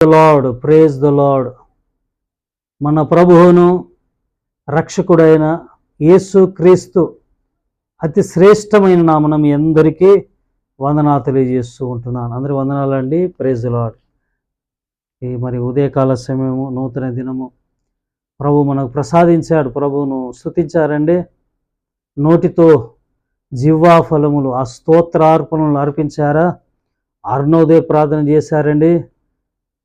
Lord praise the lord మన ప్రభువును రక్షకుడైన యేసు క్రీస్తు అతి శ్రేష్టమైన నామనం మీ అందరికీ వందనాలు తెలియజేస్తూ ఉంటున్నాను. అందరి వందనాలండి. ప్రేజ్ ద లార్డ్ ఈ మరి ఉదయకాల సమయము నూతన దినము ప్రభు మనకు ప్రసాదించాడు. ప్రభువును స్థుతించారండి నోటితో జివ్వా ఫలములు ఆ స్తోత్రార్పణలు అర్పించారా? అరుణోదయ ప్రార్థన చేశారండి.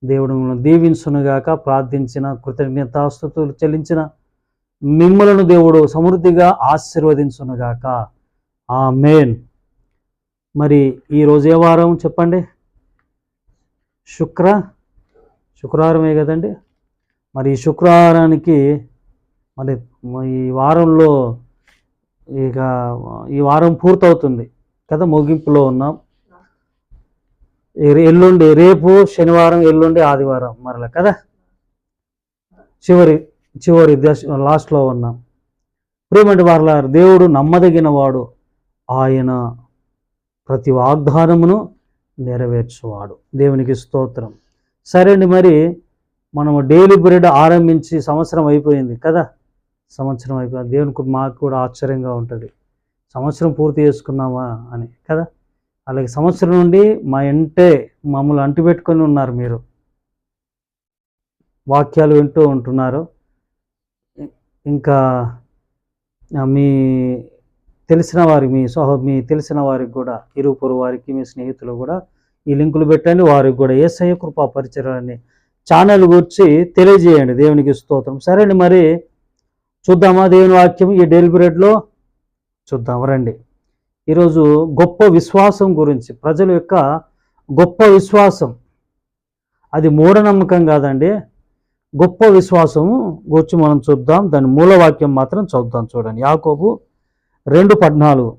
దేవుడు మిమ్మల్ని దీవించునుగాక ప్రార్థించిన కృతజ్ఞతాస్తుతులు చెల్లించిన మిమ్మలను దేవుడు సమృద్ధిగా ఆశీర్వదించునుగాక. ఆ మేన్ మరి ఈరోజు ఏ వారం చెప్పండి? శుక్ర? శుక్రవారమే కదండి? మరి ఈ శుక్రవారానికి మరి ఈ వారంలో ఇక ఈ వారం పూర్తవుతుంది కదా ముగింపులో ఉన్నాం. ఎల్లుండి రేపు శనివారం ఎల్లుండి ఆదివారం మరల కదా? చివరి చివరి దశ లాస్ట్లో ఉన్నాం. ప్రేమంటి వారల దేవుడు నమ్మదగిన వాడు ఆయన ప్రతి వాగ్దానమును నెరవేర్చువాడు. దేవునికి స్తోత్రం. సరే అండి మరి మనము డైలీ బ్రెడ్ ఆరంభించి సంవత్సరం అయిపోయింది కదా? సంవత్సరం అయిపోయింది. దేవునికి మాకు కూడా ఆశ్చర్యంగా ఉంటుంది. సంవత్సరం పూర్తి చేసుకున్నామా అని కదా? అలాగే సంవత్సరం నుండి మా ఇంటే మమ్మల్ని అంటిపెట్టుకొని ఉన్నారు మీరు. వాక్యాలు వింటూ ఉంటున్నారు. ఇంకా మీ తెలిసిన వారి మీ సహ మీ తెలిసిన వారికి కూడా ఇరుపురు వారికి మీ స్నేహితులు కూడా ఈ లింకులు పెట్టండి. వారికి కూడా ఏసయ్య కృపా పరిచయాన్ని ఛానల్ గురించి తెలియజేయండి. దేవునికి స్తోత్రం. సరే అండి మరి చూద్దామా దేవుని వాక్యం ఈ డైలీ చూద్దాం రండి. ఈరోజు గొప్ప విశ్వాసం గురించి ప్రజల యొక్క గొప్ప విశ్వాసం. అది మూఢనమ్మకం కాదండి. గొప్ప విశ్వాసము గురించి మనం చూద్దాం. దాని మూలవాక్యం మాత్రం చూద్దాం చూడండి. యాకోబు రెండు పద్నాలుగు.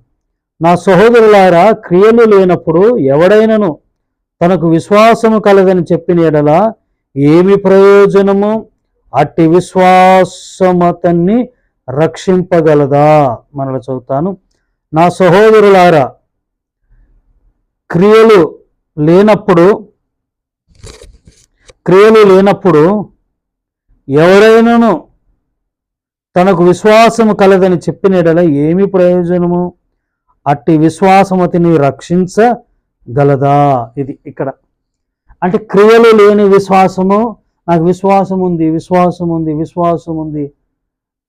నా సహోదరులారా క్రియలు లేనప్పుడు ఎవడైనను తనకు విశ్వాసము కలదని చెప్పిన ఎడల ఏమి ప్రయోజనము? అట్టి విశ్వాసమతన్ని రక్షింపగలదా? మనలో చదువుతాను. నా సహోదరులారా క్రియలు లేనప్పుడు క్రియలు లేనప్పుడు ఎవరైనాను తనకు విశ్వాసము కలదని చెప్పినడల ఏమి ప్రయోజనము? అట్టి విశ్వాసమతిని రక్షించగలదా? ఇది ఇక్కడ. అంటే క్రియలు లేని విశ్వాసము నాకు విశ్వాసం ఉంది విశ్వాసం ఉంది విశ్వాసం ఉంది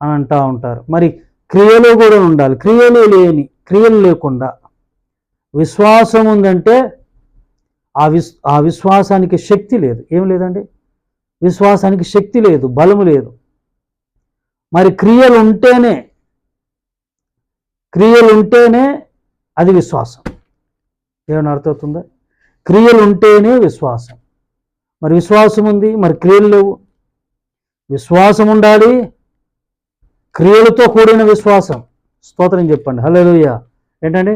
అని అంటూ ఉంటారు. మరి క్రియలు కూడా ఉండాలి. క్రియలు లేని క్రియలు లేకుండా. విశ్వాసం ఉందంటే ఆ విశ్ ఆ విశ్వాసానికి శక్తి లేదు. ఏం లేదండి? విశ్వాసానికి శక్తి లేదు బలము లేదు. మరి క్రియలు ఉంటేనే క్రియలు ఉంటేనే అది విశ్వాసం. ఏమైనా అర్థమవుతుందా? క్రియలు ఉంటేనే విశ్వాసం. మరి విశ్వాసం ఉంది మరి క్రియలు లేవు. విశ్వాసం ఉండాలి క్రియలతో కూడిన విశ్వాసం. స్తోత్రం చెప్పండి. హలోయ ఏంటండి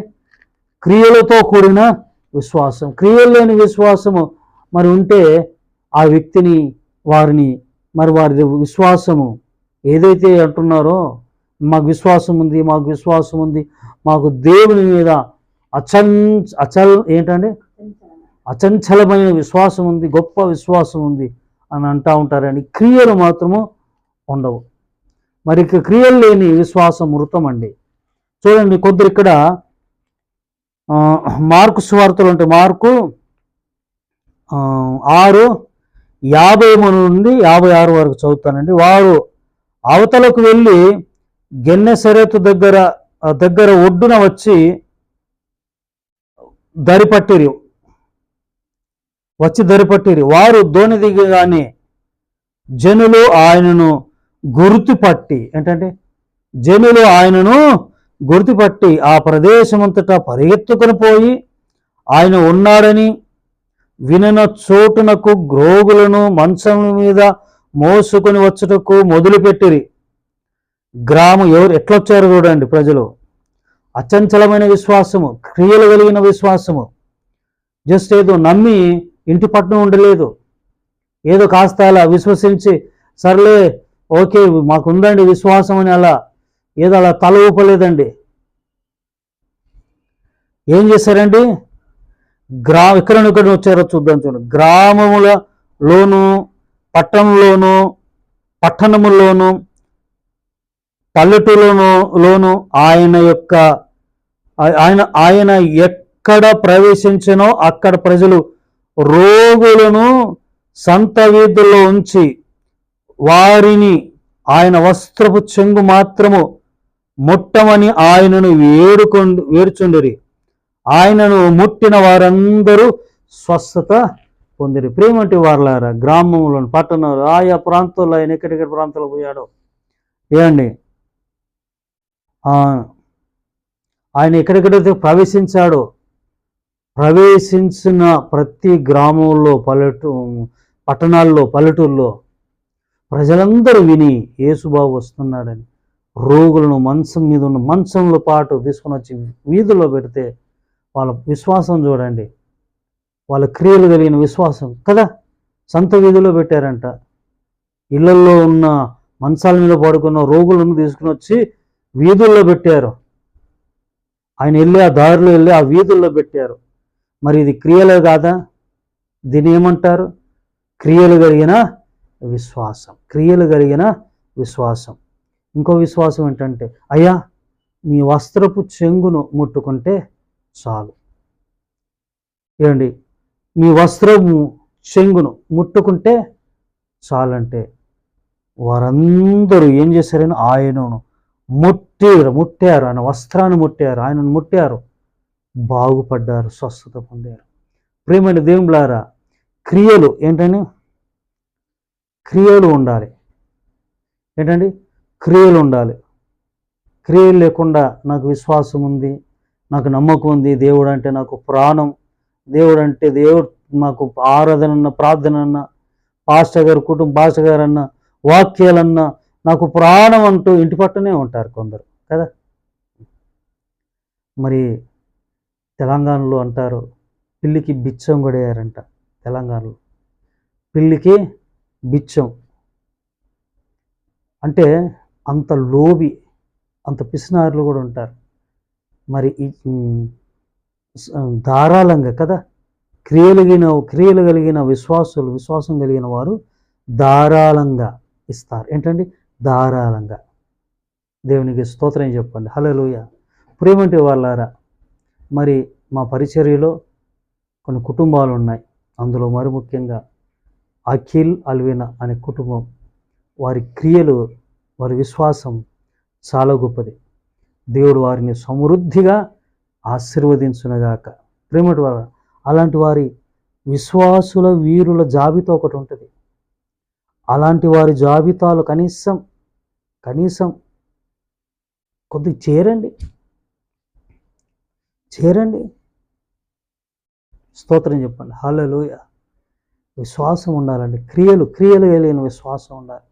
క్రియలతో కూడిన విశ్వాసం. క్రియలు లేని విశ్వాసము మరి ఉంటే ఆ వ్యక్తిని వారిని మరి వారి విశ్వాసము ఏదైతే అంటున్నారో మాకు విశ్వాసం ఉంది మాకు విశ్వాసం ఉంది మాకు దేవుని మీద అచం అచల్ ఏంటంటే అచంచలమైన విశ్వాసం ఉంది గొప్ప విశ్వాసం ఉంది అని అంటూ ఉంటారని క్రియలు మాత్రము ఉండవు. మరి క్రియలు లేని విశ్వాసం మృతం అండి. చూడండి కొందరు ఇక్కడ మార్కు సువార్తలు ఉంటాయి. మార్కు ఆరు యాభై మూడు నుండి యాభై ఆరు వరకు చదువుతానండి. వారు అవతలకు వెళ్ళి గెన్నెసరెతు దగ్గర దగ్గర ఒడ్డున వచ్చి దరిపట్టిరి వచ్చి దరిపట్టిరి వారు దోణి దిగగానే జనులు ఆయనను గుర్తుపట్టి ఏంటంటే జనులు ఆయనను గుర్తుపట్టి ఆ ప్రదేశమంతటా పరిగెత్తుకొని పోయి ఆయన ఉన్నాడని వినన చోటునకు గ్రోగులను మంచం మీద మోసుకొని వచ్చుటకు మొదలుపెట్టిరి. గ్రామం ఎవరు ఎట్లొచ్చారు చూడండి ప్రజలు. అచంచలమైన విశ్వాసము క్రియలు కలిగిన విశ్వాసము. జస్ట్ ఏదో నమ్మి ఇంటి పట్నం ఉండలేదు. ఏదో కాస్త అలా విశ్వసించి సర్లే ఓకే మాకు ఉందండి విశ్వాసం అని అలా ఏదో అలా తల ఊపలేదండి. ఏం చేశారండి? గ్రా ఎక్కడ ఇక్కడ వచ్చారో చూద్దాం చూడండి. గ్రామములలోను పట్టణంలోను పట్టణములోను పల్లెటూరులోను లోను ఆయన యొక్క ఆయన ఆయన ఎక్కడ ప్రవేశించినో అక్కడ ప్రజలు రోగులను సంత వీధుల్లో ఉంచి వారిని ఆయన వస్త్రపు చెంగు మాత్రము ముట్టమని ఆయనను వేడుకొ వేడుచుండిరి. ఆయనను ముట్టిన వారందరూ స్వస్థత పొందిరి. ప్రేమటి వారులారా గ్రామంలోని పట్టణంలో ఆయా ప్రాంతాల్లో ఆయన ఎక్కడెక్కడ ప్రాంతాల్లో పోయాడో? ఏమండి? ఆయన ఎక్కడెక్కడైతే ప్రవేశించాడో? ప్రవేశించిన ప్రతి గ్రామంలో పల్లెటూ పట్టణాల్లో పల్లెటూరులో ప్రజలందరూ విని యేసుబాబు వస్తున్నాడని రోగులను మంచం మీద ఉన్న మంచంలో పాటు తీసుకుని వచ్చి వీధుల్లో పెడితే వాళ్ళ విశ్వాసం చూడండి. వాళ్ళ క్రియలు కలిగిన విశ్వాసం కదా? సంత వీధిలో పెట్టారంట. ఇళ్ళలో ఉన్న మంచాల మీద పడుకున్న రోగులను తీసుకుని వచ్చి వీధుల్లో పెట్టారు. ఆయన వెళ్ళి ఆ దారిలో వెళ్ళి ఆ వీధుల్లో పెట్టారు. మరి ఇది క్రియలే కాదా? దీని ఏమంటారు? క్రియలు కలిగిన విశ్వాసం. క్రియలు కలిగిన విశ్వాసం. ఇంకో విశ్వాసం ఏంటంటే అయ్యా మీ వస్త్రపు చెంగును ముట్టుకుంటే చాలు. ఏమండి? మీ వస్త్రము చెంగును ముట్టుకుంటే చాలంటే వారందరూ ఏం చేశారని ఆయనను ముట్టారు ముట్టారు. ఆయన వస్త్రాన్ని ముట్టారు ఆయనను ముట్టారు. బాగుపడ్డారు స్వస్థత పొందారు. ప్రేమైన దేవులారా క్రియలు ఏంటని క్రియలు ఉండాలి. ఏంటండి? క్రియలు ఉండాలి. క్రియలు లేకుండా నాకు విశ్వాసం ఉంది నాకు నమ్మకం ఉంది. దేవుడు అంటే నాకు ప్రాణం. దేవుడు అంటే దేవుడు నాకు ఆరాధన అన్న ప్రార్థన అన్న పాస్టర్ గారు కుటుంబ పాస్టర్ గారు అన్న వాక్యాలన్నా నాకు ప్రాణం అంటూ ఇంటి పట్టునే ఉంటారు కొందరు కదా? మరి తెలంగాణలో అంటారు పిల్లికి బిచ్చం కొడేయారంట తెలంగాణలో. పిల్లికి బిచ్చం. అంటే అంత లోబి అంత పిసినారులు కూడా ఉంటారు. మరి ఈ ధారాళంగా కదా? క్రియలుగిన కలిగిన క్రియలు కలిగిన విశ్వాసులు విశ్వాసం కలిగిన వారు ధారాళంగా ఇస్తారు. ఏంటండి? ధారాళంగా. దేవునికి స్తోత్రం చెప్పండి. హలోయ ప్రేమంటే వాళ్ళారా మరి మా పరిచర్యలో కొన్ని కుటుంబాలు ఉన్నాయి. అందులో మరి ముఖ్యంగా అఖిల్ అల్వినా అనే కుటుంబం వారి క్రియలు వారి విశ్వాసం చాలా గొప్పది. దేవుడు వారిని సమృద్ధిగా ఆశీర్వదించునగాక. ప్రేమటి వారు అలాంటి వారి విశ్వాసుల వీరుల జాబితా ఒకటి ఉంటుంది. అలాంటి వారి జాబితాలు కనీసం కనీసం కొద్దిగా చేరండి. చేరండి. స్తోత్రం చెప్పండి. హలోయ విశ్వాసం ఉండాలండి. క్రియలు క్రియలు వేయలేని విశ్వాసం ఉండాలి.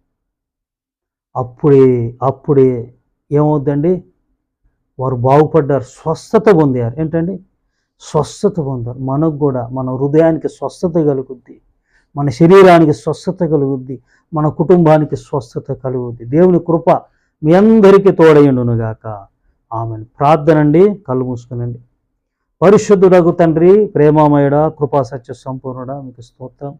అప్పుడే అప్పుడే ఏమవుద్దండి? వారు బాగుపడ్డారు స్వస్థత పొందారు. ఏంటండి? స్వస్థత పొందారు. మనకు కూడా మన హృదయానికి స్వస్థత కలుగుద్ది. మన శరీరానికి స్వస్థత కలుగుద్ది. మన కుటుంబానికి స్వస్థత కలుగుద్ది. దేవుని కృప మీ అందరికీ తోడయుండునుగాక ఆమె ప్రార్థన అండి కళ్ళు మూసుకునండి. పరిశుద్ధుడగు తండ్రి ప్రేమామయుడ కృపా సత్య సంపూర్ణుడ మీకు స్తోత్రం.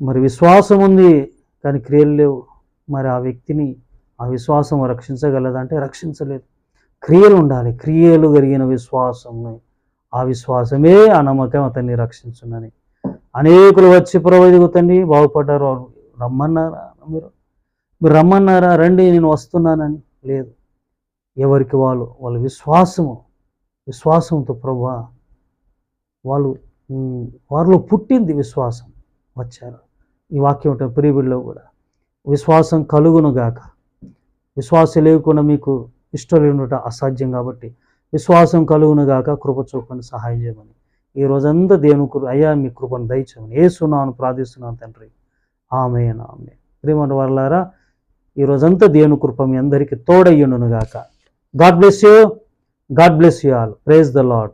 మరి విశ్వాసం ఉంది కానీ క్రియలు లేవు. మరి ఆ వ్యక్తిని ఆ విశ్వాసం రక్షించగలదంటే రక్షించలేదు. క్రియలు ఉండాలి. క్రియలు కలిగిన విశ్వాసం ఆ విశ్వాసమే ఆ నమ్మకం అతన్ని రక్షించునని. అనేకులు వచ్చి ప్రవదిగుతండి బాగుపడ్డారు. రమ్మన్నారా మీరు? మీరు రమ్మన్నారా? రండి నేను వస్తున్నానని. లేదు. ఎవరికి వాళ్ళు? వాళ్ళ విశ్వాసము. విశ్వాసంతో ప్రభా వాళ్ళు వారిలో పుట్టింది విశ్వాసం. వచ్చారు. ఈ వాక్యం ఉంటుంది ప్రియబిడ్లో కూడా. విశ్వాసం కలుగును గాక. విశ్వాసం లేకుండా మీకు ఇష్టం లేనుట అసాధ్యం కాబట్టి విశ్వాసం కలుగునుగాక కృప చూపని సహాయం చేయమని. ఈ రోజంతా దేవుని కృ అయ్యా మీ కృపను దయచేమని ఏ సున్నాను ప్రార్థిస్తున్నాను తండ్రి. ఆమె ఆమె ప్రేమ వాళ్ళారా ఈ రోజంతా దేవుని కృప మీ అందరికీ తోడయ్యుండును గాక. God bless you. God bless you all. Praise the Lord